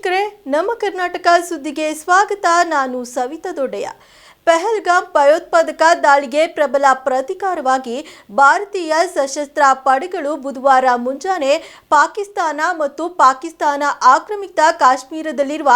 ವೀಕ್ಷಕರೇ, ನಮ್ಮ ಕರ್ನಾಟಕ ಸುದ್ದಿಗೆ ಸ್ವಾಗತ. ನಾನು ಸವಿತಾ ದೊಡ್ಡಯ್ಯ. ಪೆಹಲ್ಗಾಮ್ ಭಯೋತ್ಪಾದಕ ದಾಳಿಗೆ ಪ್ರಬಲ ಪ್ರತಿಕಾರವಾಗಿ ಭಾರತೀಯ ಸಶಸ್ತ್ರ ಪಡೆಗಳು ಬುಧವಾರ ಮುಂಜಾನೆ ಪಾಕಿಸ್ತಾನ ಮತ್ತು ಪಾಕಿಸ್ತಾನ ಆಕ್ರಮಿತ ಕಾಶ್ಮೀರದಲ್ಲಿರುವ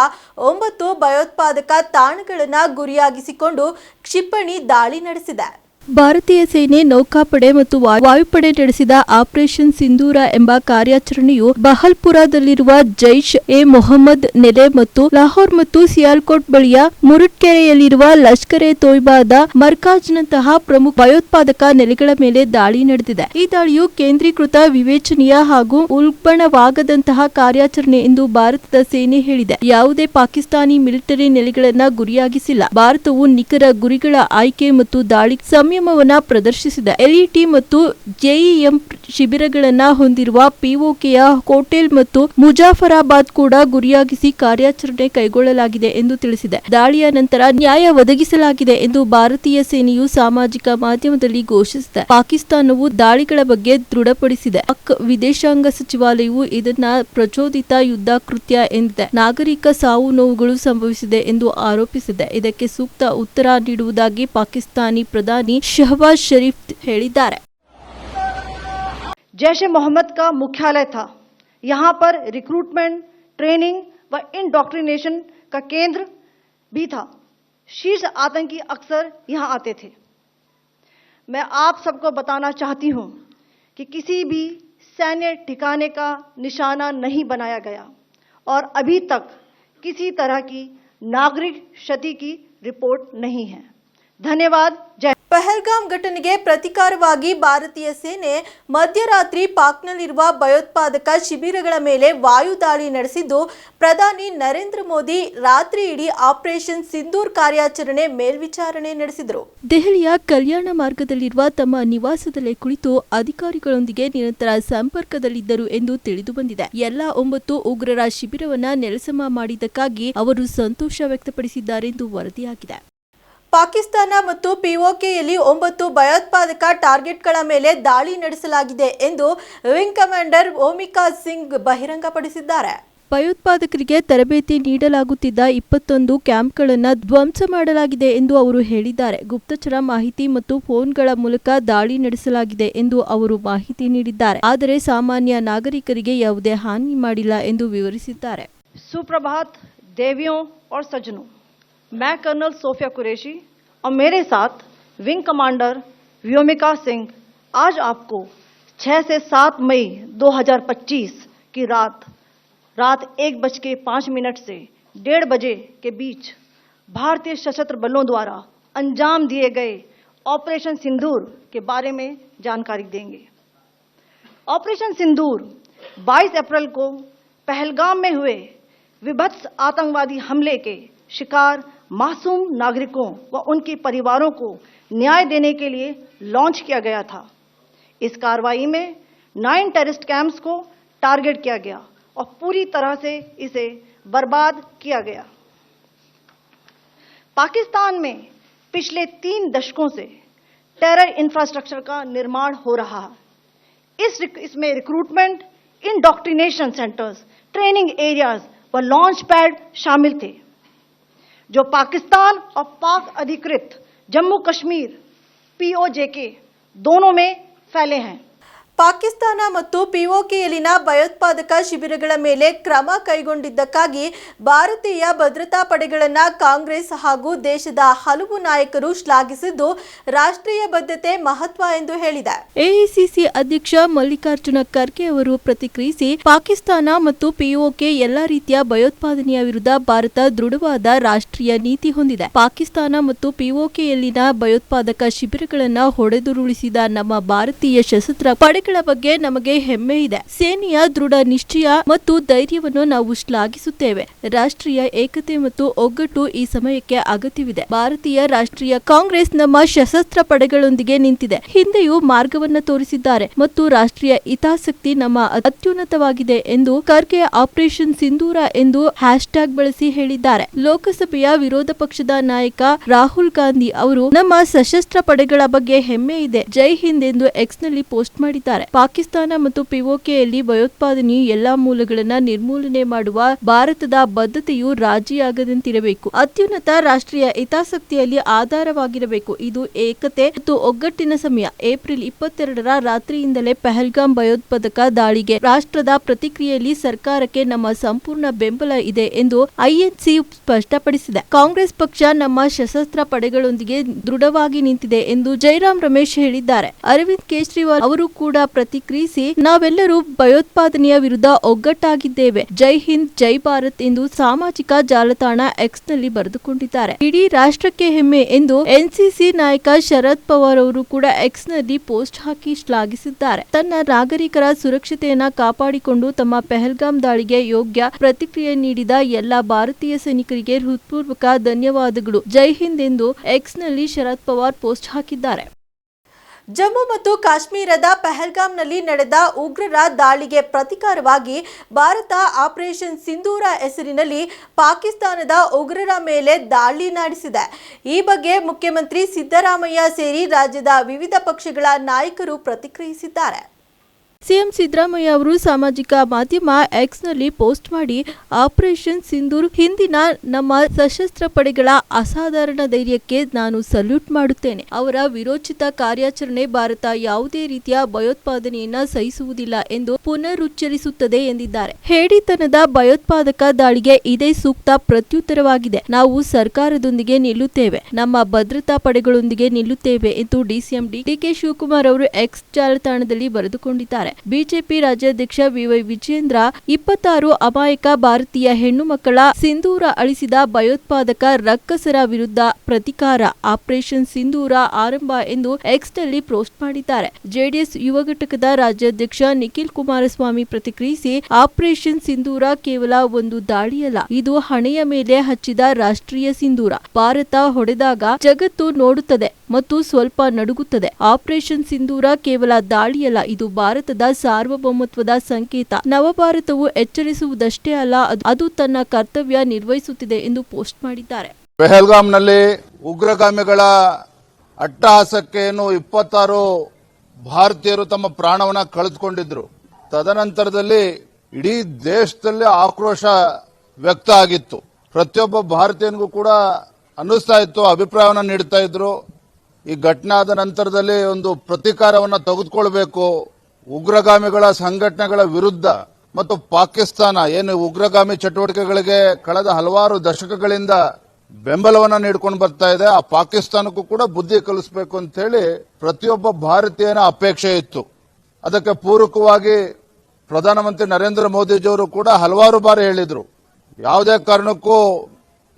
ಒಂಬತ್ತು ಭಯೋತ್ಪಾದಕ ತಾಣಗಳನ್ನು ಗುರಿಯಾಗಿಸಿಕೊಂಡು ಕ್ಷಿಪಣಿ ದಾಳಿ ನಡೆಸಿದೆ. ಭಾರತೀಯ ಸೇನೆ ನೌಕಾಪಡೆ ಮತ್ತು ವಾಯುಪಡೆ ನಡೆಸಿದ ಆಪರೇಷನ್ ಸಿಂಧೂರ ಎಂಬ ಕಾರ್ಯಾಚರಣೆಯು ಬಹಲ್ಪುರದಲ್ಲಿರುವ ಜೈಷ್ ಎ ಮೊಹಮ್ಮದ್ ನೆಲೆ ಮತ್ತು ಲಾಹೋರ್ ಮತ್ತು ಸಿಯಾಲ್ಕೋಟ್ ಬಳಿಯ ಮುರುಟ್ಕೆರೆಯಲ್ಲಿರುವ ಲಷ್ಕರ್ ಎ ತೊಯ್ಬಾದ ಮರ್ಕಾಜ್ನಂತಹ ಪ್ರಮುಖ ಭಯೋತ್ಪಾದಕ ನೆಲೆಗಳ ಮೇಲೆ ದಾಳಿ ನಡೆದಿದೆ. ಈ ದಾಳಿಯು ಕೇಂದ್ರೀಕೃತ ವಿವೇಚನೀಯ ಹಾಗೂ ಉಲ್ಬಣವಾಗದಂತಹ ಕಾರ್ಯಾಚರಣೆ ಎಂದು ಭಾರತದ ಸೇನೆ ಹೇಳಿದೆ. ಯಾವುದೇ ಪಾಕಿಸ್ತಾನಿ ಮಿಲಿಟರಿ ನೆಲೆಗಳನ್ನ ಗುರಿಯಾಗಿಸಿಲ್ಲ. ಭಾರತವು ನಿಖರ ಗುರಿಗಳ ಆಯ್ಕೆ ಮತ್ತು ದಾಳಿ ಸಂಯಮವನ್ನ ಪ್ರದರ್ಶಿಸಿದೆ ಎಲ್ಇಟಿ ಮತ್ತು ಜೆಇಎಂ ಶಿಬಿರಗಳನ್ನ ಹೊಂದಿರುವ ಪಿಒಕೆಯ ಕೋಟೆಲ್ ಮತ್ತು ಮುಜಾಫರಾಬಾದ್ ಕೂಡ ಗುರಿಯಾಗಿಸಿ ಕಾರ್ಯಾಚರಣೆ ಕೈಗೊಳ್ಳಲಾಗಿದೆ ಎಂದು ತಿಳಿಸಿದೆ. ದಾಳಿಯ ನಂತರ ನ್ಯಾಯ ಒದಗಿಸಲಾಗಿದೆ ಎಂದು ಭಾರತೀಯ ಸೇನೆಯು ಸಾಮಾಜಿಕ ಮಾಧ್ಯಮದಲ್ಲಿ ಘೋಷಿಸಿದೆ. ಪಾಕಿಸ್ತಾನವು ದಾಳಿಗಳ ಬಗ್ಗೆ ದೃಢಪಡಿಸಿದೆ. ಪಾಕ್ ವಿದೇಶಾಂಗ ಸಚಿವಾಲಯವು ಇದನ್ನ ಪ್ರಚೋದಿತ ಯುದ್ಧ ಕೃತ್ಯ ಎಂದಿದೆ. ನಾಗರಿಕ ಸಾವು ನೋವುಗಳು ಸಂಭವಿಸಿದೆ ಎಂದು ಆರೋಪಿಸಿದೆ. ಇದಕ್ಕೆ ಸೂಕ್ತ ಉತ್ತರ ನೀಡುವುದಾಗಿ ಪಾಕಿಸ್ತಾನಿ ಪ್ರಧಾನಿ शहबाज शरीफ है। जैश ए मोहम्मद का मुख्यालय था। यहाँ पर रिक्रूटमेंट ट्रेनिंग व इनडॉक्ट्रिनेशन का केंद्र भी था। शीर्ष आतंकी अक्सर यहाँ आते थे। मैं आप सबको बताना चाहती हूँ कि किसी भी सैन्य ठिकाने का निशाना नहीं बनाया गया और अभी तक किसी तरह की नागरिक क्षति की रिपोर्ट नहीं है। धन्यवाद। जय ಪಹಲ್ಗಾಮ್ ಘಟನೆಗೆ ಪ್ರತಿಕಾರವಾಗಿ ಭಾರತೀಯ ಸೇನೆ ಮಧ್ಯರಾತ್ರಿ ಪಾಕ್ನಲ್ಲಿರುವ ಭಯೋತ್ಪಾದಕ ಶಿಬಿರಗಳ ಮೇಲೆ ವಾಯುದಾಳಿ ನಡೆಸಿದ್ದು, ಪ್ರಧಾನಿ ನರೇಂದ್ರ ಮೋದಿ ರಾತ್ರಿ ಇಡೀ ಆಪರೇಷನ್ ಸಿಂಧೂರ್ ಕಾರ್ಯಾಚರಣೆ ಮೇಲ್ವಿಚಾರಣೆ ನಡೆಸಿದರು. ದೆಹಲಿಯ ಕಲ್ಯಾಣ ಮಾರ್ಗದಲ್ಲಿರುವ ತಮ್ಮ ನಿವಾಸದಲ್ಲೇ ಕುಳಿತು ಅಧಿಕಾರಿಗಳೊಂದಿಗೆ ನಿರಂತರ ಸಂಪರ್ಕದಲ್ಲಿದ್ದರು ಎಂದು ತಿಳಿದು ಬಂದಿದೆ ಎಲ್ಲಾ ಒಂಬತ್ತು ಉಗ್ರರ ಶಿಬಿರವನ್ನ ನೆಲಸಮ ಮಾಡಿದ್ದಕ್ಕಾಗಿ ಅವರು ಸಂತೋಷ ವ್ಯಕ್ತಪಡಿಸಿದ್ದಾರೆಂದು ವರದಿಯಾಗಿದೆ. ಪಾಕಿಸ್ತಾನ ಮತ್ತು ಪಿಒಕೆಯಲ್ಲಿ ಒಂಬತ್ತು ಭಯೋತ್ಪಾದಕ ಟಾರ್ಗೆಟ್ಗಳ ಮೇಲೆ ದಾಳಿ ನಡೆಸಲಾಗಿದೆ ಎಂದು ವಿಂಗ್ ಕಮಾಂಡರ್ ಓಮಿಕಾ ಸಿಂಗ್ ಬಹಿರಂಗಪಡಿಸಿದ್ದಾರೆ. ಭಯೋತ್ಪಾದಕರಿಗೆ ತರಬೇತಿ ನೀಡಲಾಗುತ್ತಿದ್ದ ಇಪ್ಪತ್ತೊಂದು ಕ್ಯಾಂಪ್ಗಳನ್ನು ಧ್ವಂಸ ಮಾಡಲಾಗಿದೆ ಎಂದು ಅವರು ಹೇಳಿದ್ದಾರೆ. ಗುಪ್ತಚರ ಮಾಹಿತಿ ಮತ್ತು ಫೋನ್ಗಳ ಮೂಲಕ ದಾಳಿ ನಡೆಸಲಾಗಿದೆ ಎಂದು ಅವರು ಮಾಹಿತಿ ನೀಡಿದ್ದಾರೆ. ಆದರೆ ಸಾಮಾನ್ಯ ನಾಗರಿಕರಿಗೆ ಯಾವುದೇ ಹಾನಿ ಮಾಡಿಲ್ಲ ಎಂದು ವಿವರಿಸಿದ್ದಾರೆ. ಸುಪ್ರಭಾತ್ ದೇವಿಯೋ ಸಜ್ಜನು. मैं कर्नल सोफिया कुरैशी और मेरे साथ विंग कमांडर व्योमिका सिंह आज आपको 6 से 7 मई 2025 की रात रात एक बज के मिनट से डेढ़ बजे के बीच भारतीय सशस्त्र बलों द्वारा अंजाम दिए गए ऑपरेशन सिंदूर के बारे में जानकारी देंगे। ऑपरेशन सिंदूर 22 अप्रैल को पहलगाम में हुए विभत्स आतंकवादी हमले के शिकार मासूम नागरिकों व उनके परिवारों को न्याय देने के लिए लॉन्च किया गया था। इस कार्रवाई में नाइन टेररिस्ट कैंप्स को टारगेट किया गया और पूरी तरह से इसे बर्बाद किया गया। पाकिस्तान में पिछले तीन दशकों से टेरर इंफ्रास्ट्रक्चर का निर्माण हो रहा है। इस इसमें recruitment indoctrination centres training areas व लॉन्च पैड शामिल थे। जो पाकिस्तान और पाक अधिकृत जम्मू कश्मीर पीओजेके दोनों में फैले हैं। ಪಾಕಿಸ್ತಾನ ಮತ್ತು ಪಿಒಕೆಯಲ್ಲಿನ ಭಯೋತ್ಪಾದಕ ಶಿಬಿರಗಳ ಮೇಲೆ ಕ್ರಮ ಕೈಗೊಂಡಿದ್ದಕ್ಕಾಗಿ ಭಾರತೀಯ ಭದ್ರತಾ ಪಡೆಗಳನ್ನು ಕಾಂಗ್ರೆಸ್ ಹಾಗೂ ದೇಶದ ಹಲವು ನಾಯಕರು ಶ್ಲಾಘಿಸಿದ್ದು ರಾಷ್ಟ್ರೀಯ ಬದ್ಧತೆ ಮಹತ್ವ ಎಂದು ಹೇಳಿದೆ. ಎಐಸಿಸಿ ಅಧ್ಯಕ್ಷ ಮಲ್ಲಿಕಾರ್ಜುನ ಖರ್ಗೆ ಅವರು ಪ್ರತಿಕ್ರಿಯಿಸಿ, ಪಾಕಿಸ್ತಾನ ಮತ್ತು ಪಿಒಕೆ ಎಲ್ಲ ರೀತಿಯ ಭಯೋತ್ಪಾದನೆಯ ವಿರುದ್ಧ ಭಾರತ ದೃಢವಾದ ರಾಷ್ಟ್ರೀಯ ನೀತಿ ಹೊಂದಿದೆ. ಪಾಕಿಸ್ತಾನ ಮತ್ತು ಪಿಒಕೆಯಲ್ಲಿನ ಭಯೋತ್ಪಾದಕ ಶಿಬಿರಗಳನ್ನು ಹೊಡೆದುರುಳಿಸಿದ ನಮ್ಮ ಭಾರತೀಯ ಸಶಸ್ತ್ರ ಪಡೆಗಳ ಬಗ್ಗೆ ನಮಗೆ ಹೆಮ್ಮೆ ಇದೆ. ಸೇನೆಯ ದೃಢ ನಿಶ್ಚಯ ಮತ್ತು ಧೈರ್ಯವನ್ನು ನಾವು ಶ್ಲಾಘಿಸುತ್ತೇವೆ. ರಾಷ್ಟ್ರೀಯ ಏಕತೆ ಮತ್ತು ಒಗ್ಗಟ್ಟು ಈ ಸಮಯಕ್ಕೆ ಅಗತ್ಯವಿದೆ. ಭಾರತೀಯ ರಾಷ್ಟ್ರೀಯ ಕಾಂಗ್ರೆಸ್ ನಮ್ಮ ಸಶಸ್ತ್ರ ಪಡೆಗಳೊಂದಿಗೆ ನಿಂತಿದೆ. ಹಿಂದೆಯೂ ಮಾರ್ಗವನ್ನು ತೋರಿಸಿದ್ದಾರೆ ಮತ್ತು ರಾಷ್ಟ್ರೀಯ ಹಿತಾಸಕ್ತಿ ನಮ್ಮ ಅತ್ಯುನ್ನತವಾಗಿದೆ ಎಂದು ಖರ್ಗೆ ಆಪರೇಷನ್ ಸಿಂಧೂರ ಎಂದು ಹ್ಯಾಶ್ ಟ್ಯಾಗ್ ಬಳಸಿ ಹೇಳಿದ್ದಾರೆ. ಲೋಕಸಭೆಯ ವಿರೋಧ ಪಕ್ಷದ ನಾಯಕ ರಾಹುಲ್ ಗಾಂಧಿ ಅವರು ನಮ್ಮ ಸಶಸ್ತ್ರ ಪಡೆಗಳ ಬಗ್ಗೆ ಹೆಮ್ಮೆ ಇದೆ. ಜೈ ಹಿಂದ್ ಎಂದು ಎಕ್ಸ್ನಲ್ಲಿ ಪೋಸ್ಟ್ ಮಾಡಿದ್ದಾರೆ. ಹೇಳಿದ್ದಾರೆ. ಪಾಕಿಸ್ತಾನ ಮತ್ತು ಪಿಒಕೆಯಲ್ಲಿ ಭಯೋತ್ಪಾದನೆಯು ಎಲ್ಲಾ ಮೂಲಗಳನ್ನ ನಿರ್ಮೂಲನೆ ಮಾಡುವ ಭಾರತದ ಬದ್ಧತೆಯು ರಾಜಿಯಾಗದಂತಿರಬೇಕು. ಅತ್ಯುನ್ನತ ರಾಷ್ಟ್ರೀಯ ಹಿತಾಸಕ್ತಿಯಲ್ಲಿ ಆಧಾರವಾಗಿರಬೇಕು. ಇದು ಏಕತೆ ಮತ್ತು ಒಗ್ಗಟ್ಟಿನ ಸಮಯ. ಏಪ್ರಿಲ್ ಇಪ್ಪತ್ತೆರಡರ ರಾತ್ರಿಯಿಂದಲೇ ಪೆಹಲ್ಗಾಮ್ ಭಯೋತ್ಪಾದಕ ದಾಳಿಗೆ ರಾಷ್ಟ್ರದ ಪ್ರತಿಕ್ರಿಯೆಯಲ್ಲಿ ಸರ್ಕಾರಕ್ಕೆ ನಮ್ಮ ಸಂಪೂರ್ಣ ಬೆಂಬಲ ಇದೆ ಎಂದು ಐಎನ್ಸಿ ಸ್ಪಷ್ಟಪಡಿಸಿದೆ. ಕಾಂಗ್ರೆಸ್ ಪಕ್ಷ ನಮ್ಮ ಸಶಸ್ತ್ರ ಪಡೆಗಳೊಂದಿಗೆ ದೃಢವಾಗಿ ನಿಂತಿದೆ ಎಂದು ಜೈರಾಮ್ ರಮೇಶ್ ಹೇಳಿದ್ದಾರೆ. ಅರವಿಂದ್ ಕೇಜ್ರಿವಾಲ್ ಅವರು ಕೂಡ ಪ್ರತಿಕ್ರಿಯಿಸಿ, ನಾವೆಲ್ಲರೂ ಭಯೋತ್ಪಾದನೆಯ ವಿರುದ್ಧ ಒಗ್ಗಟ್ಟಾಗಿದ್ದೇವೆ. ಜೈ ಹಿಂದ್, ಜೈ ಭಾರತ್ ಎಂದು ಸಾಮಾಜಿಕ ಜಾಲತಾಣ ಎಕ್ಸ್ನಲ್ಲಿ ಬರೆದುಕೊಂಡಿದ್ದಾರೆ. ಇಡೀ ರಾಷ್ಟ್ರಕ್ಕೆ ಹೆಮ್ಮೆ ಎಂದು ಎನ್ಸಿಸಿ ನಾಯಕ ಶರದ್ ಪವಾರ್ ಅವರು ಕೂಡ ಎಕ್ಸ್ನಲ್ಲಿ ಪೋಸ್ಟ್ ಹಾಕಿ ಶ್ಲಾಘಿಸಿದ್ದಾರೆ. ತನ್ನ ನಾಗರಿಕರ ಸುರಕ್ಷತೆಯನ್ನ ಕಾಪಾಡಿಕೊಂಡು ತಮ್ಮ ಪೆಹಲ್ಗಾಮ್ ದಾಳಿಗೆ ಯೋಗ್ಯ ಪ್ರತಿಕ್ರಿಯೆ ನೀಡಿದ ಎಲ್ಲ ಭಾರತೀಯ ಸೈನಿಕರಿಗೆ ಹೃತ್ಪೂರ್ವಕ ಧನ್ಯವಾದಗಳು. ಜೈ ಹಿಂದ್ ಎಂದು ಎಕ್ಸ್ನಲ್ಲಿ ಶರದ್ ಪವಾರ್ ಪೋಸ್ಟ್ ಹಾಕಿದ್ದಾರೆ. ಜಮ್ಮು ಮತ್ತು ಕಾಶ್ಮೀರದ ಪೆಹಲ್ಗಾಮ್ನಲ್ಲಿ ನಡೆದ ಉಗ್ರರ ದಾಳಿಗೆ ಪ್ರತಿಕಾರವಾಗಿ ಭಾರತ ಆಪರೇಷನ್ ಸಿಂಧೂರ ಹೆಸರಿನಲ್ಲಿ ಪಾಕಿಸ್ತಾನದ ಉಗ್ರರ ಮೇಲೆ ದಾಳಿ ನಡೆಸಿದೆ. ಈ ಬಗ್ಗೆ ಮುಖ್ಯಮಂತ್ರಿ ಸಿದ್ದರಾಮಯ್ಯ ಸೇರಿ ರಾಜ್ಯದ ವಿವಿಧ ಪಕ್ಷಗಳ ನಾಯಕರು ಪ್ರತಿಕ್ರಿಯಿಸಿದ್ದಾರೆ. ಸಿಎಂ ಸಿದ್ದರಾಮಯ್ಯ ಅವರು ಸಾಮಾಜಿಕ ಮಾಧ್ಯಮ ಎಕ್ಸ್ನಲ್ಲಿ ಪೋಸ್ಟ್ ಮಾಡಿ ಆಪರೇಷನ್ ಸಿಂಧೂರ್ ಹಿಂದಿನ ನಮ್ಮ ಸಶಸ್ತ್ರ ಪಡೆಗಳ ಅಸಾಧಾರಣ ಧೈರ್ಯಕ್ಕೆ ನಾನು ಸಲ್ಯೂಟ್ ಮಾಡುತ್ತೇನೆ. ಅವರ ವಿರೋಚಿತ ಕಾರ್ಯಾಚರಣೆ ಭಾರತ ಯಾವುದೇ ರೀತಿಯ ಭಯೋತ್ಪಾದನೆಯನ್ನ ಸಹಿಸುವುದಿಲ್ಲ ಎಂದು ಪುನರುಚ್ಚರಿಸುತ್ತದೆ ಎಂದಿದ್ದಾರೆ. ಹೇಡಿತನದ ಭಯೋತ್ಪಾದಕ ದಾಳಿಗೆ ಇದೇ ಸೂಕ್ತ ಪ್ರತ್ಯುತ್ತರವಾಗಿದೆ. ನಾವು ಸರ್ಕಾರದೊಂದಿಗೆ ನಿಲ್ಲುತ್ತೇವೆ. ನಮ್ಮ ಭದ್ರತಾ ಪಡೆಗಳೊಂದಿಗೆ ನಿಲ್ಲುತ್ತೇವೆ ಎಂದು ಡಿಸಿಎಂ ಡಿಕೆ ಶಿವಕುಮಾರ್ ಅವರು ಎಕ್ಸ್ ಜಾಲತಾಣದಲ್ಲಿ ಬರೆದುಕೊಂಡಿದ್ದಾರೆ. ಬಿಜೆಪಿ ರಾಜ್ಯಾಧ್ಯಕ್ಷ ವಿವೈ ವಿಜೇಂದ್ರ ಇಪ್ಪತ್ತಾರು ಅಮಾಯಕ ಭಾರತೀಯ ಹೆಣ್ಣು ಮಕ್ಕಳ ಸಿಂಧೂರ ಅಳಿಸಿದ ಭಯೋತ್ಪಾದಕ ರಕ್ಕಸರ ವಿರುದ್ಧ ಪ್ರತಿಕಾರ ಆಪರೇಷನ್ ಸಿಂಧೂರ ಆರಂಭ ಎಂದು ಎಕ್ಸ್ನಲ್ಲಿ ಪೋಸ್ಟ್ ಮಾಡಿದ್ದಾರೆ. ಜೆಡಿಎಸ್ ಯುವ ಘಟಕದ ರಾಜ್ಯಾಧ್ಯಕ್ಷ ನಿಖಿಲ್ ಕುಮಾರಸ್ವಾಮಿ ಪ್ರತಿಕ್ರಿಯಿಸಿ, ಆಪರೇಷನ್ ಸಿಂಧೂರ ಕೇವಲ ಒಂದು ದಾಳಿಯಲ್ಲ, ಇದು ಹಣೆಯ ಮೇಲೆ ಹಚ್ಚಿದ ರಾಷ್ಟ್ರೀಯ ಸಿಂಧೂರ. ಭಾರತ ಹೊಡೆದಾಗ ಜಗತ್ತು ನೋಡುತ್ತದೆ ಮತ್ತು ಸ್ವಲ್ಪ ನಡುಗುತ್ತದೆ. ಆಪರೇಷನ್ ಸಿಂಧೂರ ಕೇವಲ ದಾಳಿಯಲ್ಲ, ಇದು ಭಾರತದ ಸಾರ್ವಭೌಮತ್ವದ ಸಂಕೇತ. ನವಭಾರತವು ಎಚ್ಚರಿಸುವುದಷ್ಟೇ ಅಲ್ಲ, ಅದು- ತನ್ನ ಕರ್ತವ್ಯ ನಿರ್ವಹಿಸುತ್ತಿದೆ ಎಂದು ಪೋಸ್ಟ್ ಮಾಡಿದ್ದಾರೆ. ಪೆಹಲ್ಗಾಮ್ನಲ್ಲಿ ಉಗ್ರಗಾಮಿಗಳ ಅಟ್ಟಹಾಸಕ್ಕೆ ಇಪ್ಪತ್ತಾರು ಭಾರತೀಯರು ತಮ್ಮ ಪ್ರಾಣವನ್ನ ಕಳೆದುಕೊಂಡಿದ್ರು. ತದನಂತರದಲ್ಲಿ ಇಡೀ ದೇಶದಲ್ಲಿ ಆಕ್ರೋಶ ವ್ಯಕ್ತ ಆಗಿತ್ತು. ಪ್ರತಿಯೊಬ್ಬ ಭಾರತೀಯನಿಗೂ ಕೂಡ ಅನ್ನಿಸ್ತಾ ಇತ್ತು, ಅಭಿಪ್ರಾಯವನ್ನ ನೀಡ್ತಾ ಇದ್ರು. ಈ ಘಟನೆ ಆದ ನಂತರದಲ್ಲಿ ಒಂದು ಪ್ರತೀಕಾರವನ್ನು ತೆಗೆದುಕೊಳ್ಬೇಕು ಉಗ್ರಗಾಮಿಗಳ ಸಂಘಟನೆಗಳ ವಿರುದ್ಧ ಮತ್ತು ಪಾಕಿಸ್ತಾನ ಏನು ಉಗ್ರಗಾಮಿ ಚಟುವಟಿಕೆಗಳಿಗೆ ಕಳೆದ ಹಲವಾರು ದಶಕಗಳಿಂದ ಬೆಂಬಲವನ್ನ ನೀಡ್ಕೊಂಡು ಬರ್ತಾ ಇದೆ. ಆ ಪಾಕಿಸ್ತಾನಕ್ಕೂ ಕೂಡ ಬುದ್ಧಿ ಕಲಿಸಬೇಕು ಅಂತ ಹೇಳಿ ಪ್ರತಿಯೊಬ್ಬ ಭಾರತೀಯನ ಅಪೇಕ್ಷೆ ಇತ್ತು. ಅದಕ್ಕೆ ಪೂರಕವಾಗಿ ಪ್ರಧಾನಮಂತ್ರಿ ನರೇಂದ್ರ ಮೋದಿಜಿಯವರು ಕೂಡ ಹಲವಾರು ಬಾರಿ ಹೇಳಿದರು. ಯಾವುದೇ ಕಾರಣಕ್ಕೂ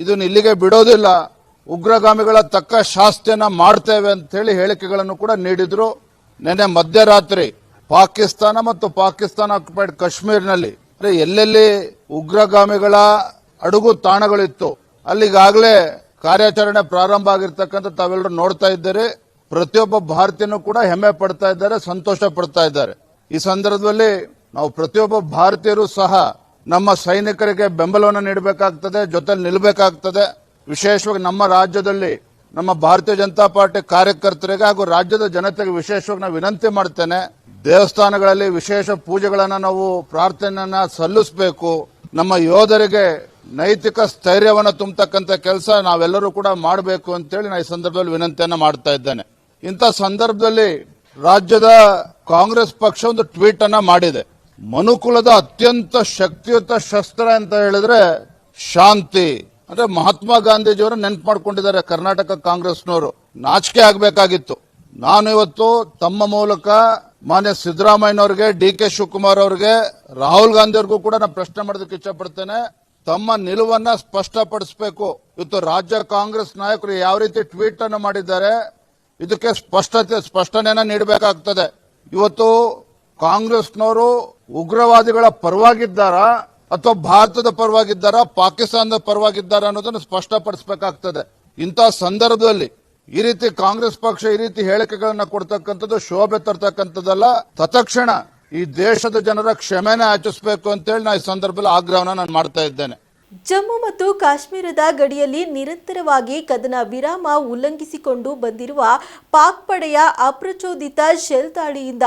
ಇದನ್ನು ಇಲ್ಲಿಗೆ ಬಿಡೋದಿಲ್ಲ. ಉಗ್ರಗಾಮಿಗಳ ತಕ್ಕ ಶಾಸ್ತಿಯನ್ನ ಮಾಡ್ತೇವೆ ಅಂತ ಹೇಳಿ ಹೇಳಿಕೆಗಳನ್ನು ಕೂಡ ನೀಡಿದ್ರು. ನಿನ್ನೆ ಮಧ್ಯರಾತ್ರಿ ಪಾಕಿಸ್ತಾನ ಮತ್ತು ಪಾಕಿಸ್ತಾನ ಆಕ್ಯುಪೈಡ್ ಕಾಶ್ಮೀರ್ನಲ್ಲಿ. ಎಲ್ಲೆಲ್ಲಿ ಉಗ್ರಗಾಮಿಗಳ ಅಡುಗು ತಾಣಗಳಿತ್ತು, ಅಲ್ಲಿಗಾಗಲೇ ಕಾರ್ಯಾಚರಣೆ ಪ್ರಾರಂಭ ಆಗಿರ್ತಕ್ಕಂಥ ತಾವೆಲ್ಲರೂ ನೋಡ್ತಾ ಇದ್ದೀರಿ. ಪ್ರತಿಯೊಬ್ಬ ಭಾರತೀಯನೂ ಕೂಡ ಹೆಮ್ಮೆ ಪಡ್ತಾ ಇದ್ದಾರೆ, ಸಂತೋಷ ಪಡ್ತಾ ಇದ್ದಾರೆ. ಈ ಸಂದರ್ಭದಲ್ಲಿ ನಾವು ಪ್ರತಿಯೊಬ್ಬ ಭಾರತೀಯರು ಸಹ ನಮ್ಮ ಸೈನಿಕರಿಗೆ ಬೆಂಬಲವನ್ನು ನೀಡಬೇಕಾಗ್ತದೆ, ಜೊತೆಲಿ ನಿಲ್ಲಬೇಕಾಗ್ತದೆ ವಿಶೇಷವಾಗಿ ನಮ್ಮ ರಾಜ್ಯದಲ್ಲಿ ನಮ್ಮ ಭಾರತೀಯ ಜನತಾ ಪಾರ್ಟಿ ಕಾರ್ಯಕರ್ತರಿಗೆ ಹಾಗೂ ರಾಜ್ಯದ ಜನತೆಗೆ ವಿಶೇಷವಾಗಿ ನಾವು ವಿನಂತಿ ಮಾಡ್ತೇನೆ ದೇವಸ್ಥಾನಗಳಲ್ಲಿ ವಿಶೇಷ ಪೂಜೆಗಳನ್ನು ನಾವು ಪ್ರಾರ್ಥನೆಯನ್ನ ಸಲ್ಲಿಸಬೇಕು. ನಮ್ಮ ಯೋಧರಿಗೆ ನೈತಿಕ ಸ್ಥೈರ್ಯವನ್ನು ತುಂಬತಕ್ಕಂಥ ಕೆಲಸ ನಾವೆಲ್ಲರೂ ಕೂಡ ಮಾಡಬೇಕು ಅಂತೇಳಿ ನಾನು ಈ ಸಂದರ್ಭದಲ್ಲಿ ವಿನಂತಿಯನ್ನು ಮಾಡ್ತಾ ಇದ್ದೇನೆ. ಇಂಥ ಸಂದರ್ಭದಲ್ಲಿ ರಾಜ್ಯದ ಕಾಂಗ್ರೆಸ್ ಪಕ್ಷ ಒಂದು ಟ್ವೀಟ್ ಅನ್ನ ಮಾಡಿದೆ. ಮನುಕುಲದ ಅತ್ಯಂತ ಶಕ್ತಿಯುತ ಶಸ್ತ್ರ ಅಂತ ಹೇಳಿದ್ರೆ ಶಾಂತಿ. ಅಂದ್ರೆ ಮಹಾತ್ಮ ಗಾಂಧೀಜಿಯವರು ನೆನ್ಪು ಮಾಡ್ಕೊಂಡಿದ್ದಾರೆ ಕರ್ನಾಟಕ ಕಾಂಗ್ರೆಸ್ನವರು. ನಾಚಿಕೆ ಆಗಬೇಕಾಗಿತ್ತು. ನಾನು ಇವತ್ತು ತಮ್ಮ ಮೂಲಕ ಮಾನ್ಯ ಸಿದ್ದರಾಮಯ್ಯನವ್ರಿಗೆ ಡಿ ಕೆ ಶಿವಕುಮಾರ್ ಅವರಿಗೆ, ರಾಹುಲ್ ಗಾಂಧಿ ಅವ್ರಿಗೂ ಕೂಡ ನಾನು ಪ್ರಶ್ನೆ ಮಾಡೋದಕ್ಕೆ ಇಷ್ಟಪಡ್ತೇನೆ ತಮ್ಮ ನಿಲುವನ್ನ ಸ್ಪಷ್ಟಪಡಿಸಬೇಕು. ಇವತ್ತು ರಾಜ್ಯ ಕಾಂಗ್ರೆಸ್ ನಾಯಕರು ಯಾವ ರೀತಿ ಟ್ವೀಟ್ ಅನ್ನು ಮಾಡಿದ್ದಾರೆ, ಇದಕ್ಕೆ ಸ್ಪಷ್ಟತೆ, ಸ್ಪಷ್ಟನೆಯನ್ನ ನೀಡಬೇಕಾಗ್ತದೆ. ಇವತ್ತು ಕಾಂಗ್ರೆಸ್ನವರು ಉಗ್ರವಾದಿಗಳ ಪರವಾಗಿದ್ದಾರಾ, ಅಥವಾ ಭಾರತದ ಪರವಾಗಿದ್ದಾರಾ, ಪಾಕಿಸ್ತಾನದ ಪರವಾಗಿದ್ದಾರಾ ಅನ್ನೋದನ್ನು ಸ್ಪಷ್ಟಪಡಿಸಬೇಕಾಗ್ತದೆ. ಇಂತಹ ಸಂದರ್ಭದಲ್ಲಿ ಈ ರೀತಿ ಕಾಂಗ್ರೆಸ್ ಪಕ್ಷ ಈ ರೀತಿ ಹೇಳಿಕೆಗಳನ್ನ ಕೊಡ್ತಕ್ಕಂಥದ್ದು, ಶೋಭೆ ತರ್ತಕ್ಕಂಥದ್ದಲ್ಲ. ತತ್ಕ್ಷಣ ಈ ದೇಶದ ಜನರ ಕ್ಷಮೆನ ಆಚರಿಸಬೇಕು ಅಂತೇಳಿ ನಾ ಈ ಸಂದರ್ಭದಲ್ಲಿ ಆಗ್ರಹವನ್ನ ನಾನು ಮಾಡ್ತಾ ಇದ್ದೇನೆ. ಜಮ್ಮು ಮತ್ತು ಕಾಶ್ಮೀರದ ಗಡಿಯಲ್ಲಿ ನಿರಂತರವಾಗಿ ಕದನ ವಿರಾಮ ಉಲ್ಲಂಘಿಸಿಕೊಂಡು ಬಂದಿರುವ ಪಾಕ್ ಪಡೆಯ ಅಪ್ರಚೋದಿತ ಶೆಲ್ ದಾಳಿಯಿಂದ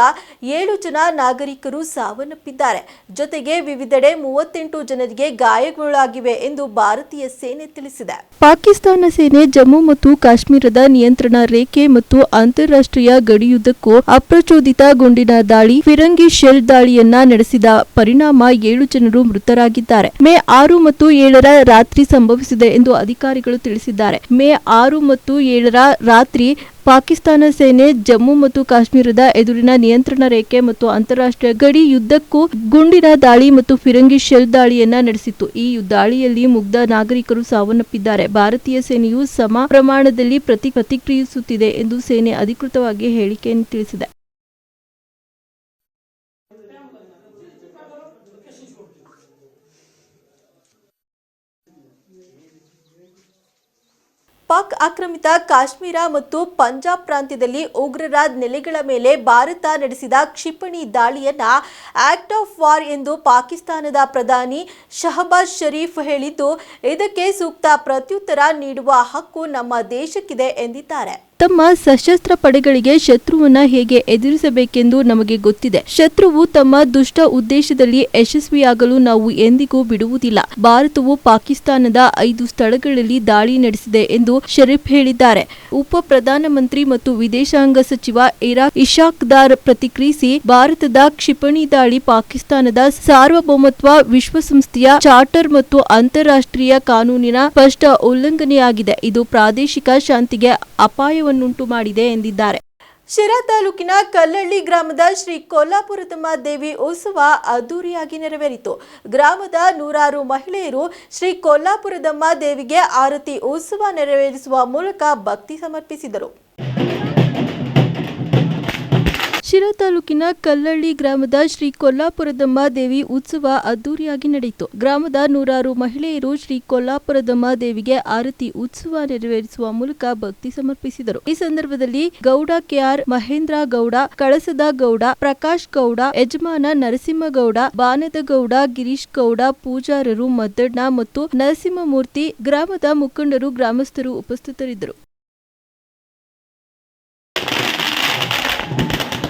ಏಳು ಜನ ನಾಗರಿಕರು ಸಾವನ್ನಪ್ಪಿದ್ದಾರೆ. ಜೊತೆಗೆ ವಿವಿಧೆಡೆ ಮೂವತ್ತೆಂಟು ಜನರಿಗೆ ಗಾಯಗಳಾಗಿವೆ ಎಂದು ಭಾರತೀಯ ಸೇನೆ ತಿಳಿಸಿದೆ. ಪಾಕಿಸ್ತಾನ ಸೇನೆ ಜಮ್ಮು ಮತ್ತು ಕಾಶ್ಮೀರದ ನಿಯಂತ್ರಣ ರೇಖೆ ಮತ್ತು ಅಂತಾರಾಷ್ಟ್ರೀಯ ಗಡಿಯುದ್ದಕ್ಕೂ ಅಪ್ರಚೋದಿತ ಗುಂಡಿನ ದಾಳಿ, ಫಿರಂಗಿ ಶೆಲ್ ದಾಳಿಯನ್ನ ನಡೆಸಿದ ಪರಿಣಾಮ ಏಳು ಜನರು ಮೃತರಾಗಿದ್ದಾರೆ. ಮೇ ಆರು ಮತ್ತು ಏಳರ ರಾತ್ರಿ ಸಂಭವಿಸಿದೆ ಎಂದು ಅಧಿಕಾರಿಗಳು ತಿಳಿಸಿದ್ದಾರೆ. ಮೇ ಆರು ಮತ್ತು ಏಳರ ರಾತ್ರಿ ಪಾಕಿಸ್ತಾನ ಸೇನೆ ಜಮ್ಮು ಮತ್ತು ಕಾಶ್ಮೀರದ ಎದುರಿನ ನಿಯಂತ್ರಣ ರೇಖೆ ಮತ್ತು ಅಂತಾರಾಷ್ಟ್ರೀಯ ಗಡಿ ಯುದ್ಧಕ್ಕೂ ಗುಂಡಿನ ದಾಳಿ ಮತ್ತು ಫಿರಂಗಿ ಶೆಲ್ ದಾಳಿಯನ್ನ ನಡೆಸಿತ್ತು. ಈ ದಾಳಿಯಲ್ಲಿ ಮುಗ್ಧ ನಾಗರಿಕರು ಸಾವನ್ನಪ್ಪಿದ್ದಾರೆ. ಭಾರತೀಯ ಸೇನೆಯು ಸಮ ಪ್ರಮಾಣದಲ್ಲಿ ಪ್ರತಿ ಪ್ರತಿಕ್ರಿಯಿಸುತ್ತಿದೆ ಎಂದು ಸೇನೆ ಅಧಿಕೃತವಾಗಿ ಹೇಳಿಕೆಯನ್ನು ತಿಳಿಸಿದೆ. ಪಾಕ್ ಆಕ್ರಮಿತ ಕಾಶ್ಮೀರ ಮತ್ತು ಪಂಜಾಬ್ ಪ್ರಾಂತ್ಯದಲ್ಲಿ ಉಗ್ರರ ನೆಲೆಗಳ ಮೇಲೆ ಭಾರತ ನಡೆಸಿದ ಕ್ಷಿಪಣಿ ದಾಳಿಯನ್ನ ಆಕ್ಟ್ ಆಫ್ ವಾರ್ ಎಂದು ಪಾಕಿಸ್ತಾನದ ಪ್ರಧಾನಿ ಶಹಬಾಜ್ ಷರೀಫ್ ಹೇಳಿದ್ದು, ಇದಕ್ಕೆ ಸೂಕ್ತ ಪ್ರತ್ಯುತ್ತರ ನೀಡುವ ಹಕ್ಕು ನಮ್ಮ ದೇಶಕ್ಕಿದೆ ಎಂದಿದ್ದಾರೆ. ತಮ್ಮ ಸಶಸ್ತ್ರ ಪಡೆಗಳಿಗೆ ಶತ್ರುವನ್ನ ಹೇಗೆ ಎದುರಿಸಬೇಕೆಂದು ನಮಗೆ ಗೊತ್ತಿದೆ. ಶತ್ರುವು ತಮ್ಮ ದುಷ್ಟ ಉದ್ದೇಶದಲ್ಲಿ ಯಶಸ್ವಿಯಾಗಲು ನಾವು ಎಂದಿಗೂ ಬಿಡುವುದಿಲ್ಲ. ಭಾರತವು ಪಾಕಿಸ್ತಾನದ ಐದು ಸ್ಥಳಗಳಲ್ಲಿ ದಾಳಿ ನಡೆಸಿದೆ ಎಂದು ಶರೀಫ್ ಹೇಳಿದ್ದಾರೆ. ಉಪ ಪ್ರಧಾನಮಂತ್ರಿ ಮತ್ತು ವಿದೇಶಾಂಗ ಸಚಿವ ಇರಾಕ್ ಇಶಾಕ್ ದಾರ್ ಪ್ರತಿಕ್ರಿಯಿಸಿ, ಭಾರತದ ಕ್ಷಿಪಣಿ ದಾಳಿ ಪಾಕಿಸ್ತಾನದ ಸಾರ್ವಭೌಮತ್ವ ವಿಶ್ವಸಂಸ್ಥೆಯ ಚಾರ್ಟರ್ ಮತ್ತು ಅಂತಾರಾಷ್ಟ್ರೀಯ ಕಾನೂನಿನ ಸ್ಪಷ್ಟ ಉಲ್ಲಂಘನೆಯಾಗಿದೆ. ಇದು ಪ್ರಾದೇಶಿಕ ಶಾಂತಿಗೆ ಅಪಾಯವನ್ನುಂಟು ಮಾಡಿದೆ ಎಂದಿದ್ದಾರೆ. ಶಿರಾ ತಾಲೂಕಿನ ಕಲ್ಲಳ್ಳಿ ಗ್ರಾಮದ ಶ್ರೀ ಕೊಲ್ಲಾಪುರದಮ್ಮ ದೇವಿ ಉತ್ಸವ ಅದ್ದೂರಿಯಾಗಿ ನೆರವೇರಿತು. ಗ್ರಾಮದ ನೂರಾರು ಮಹಿಳೆಯರು ಶ್ರೀ ಕೊಲ್ಲಾಪುರದಮ್ಮ ದೇವಿಗೆ ಆರತಿ ಉತ್ಸವ ನೆರವೇರಿಸುವ ಮೂಲಕ ಭಕ್ತಿ ಸಮರ್ಪಿಸಿದರು. ಶಿರಾ ತಾಲೂಕಿನ ಕಲ್ಲಳ್ಳಿ ಗ್ರಾಮದ ಶ್ರೀ ಕೊಲ್ಲಾಪುರದಮ್ಮ ದೇವಿ ಉತ್ಸವ ಅದ್ದೂರಿಯಾಗಿ ನಡೆಯಿತು. ಗ್ರಾಮದ ನೂರಾರು ಮಹಿಳೆಯರು ಶ್ರೀ ಕೊಲ್ಲಾಪುರದಮ್ಮ ದೇವಿಗೆ ಆರತಿ ಉತ್ಸವ ನೆರವೇರಿಸುವ ಮೂಲಕ ಭಕ್ತಿ ಸಮರ್ಪಿಸಿದರು. ಈ ಸಂದರ್ಭದಲ್ಲಿ ಗೌಡ ಕೆಆರ್ ಮಹೇಂದ್ರ ಗೌಡ, ಕಳಸದ ಗೌಡ, ಪ್ರಕಾಶ್ ಗೌಡ, ಯಜಮಾನ ನರಸಿಂಹಗೌಡ, ಬಾನದ ಗೌಡ, ಗಿರೀಶ್ ಗೌಡ, ಪೂಜಾರರು ಮದ್ದಣ್ಣ ಮತ್ತು ನರಸಿಂಹಮೂರ್ತಿ ಗ್ರಾಮದ ಮುಖಂಡರು, ಗ್ರಾಮಸ್ಥರು ಉಪಸ್ಥಿತರಿದ್ದರು.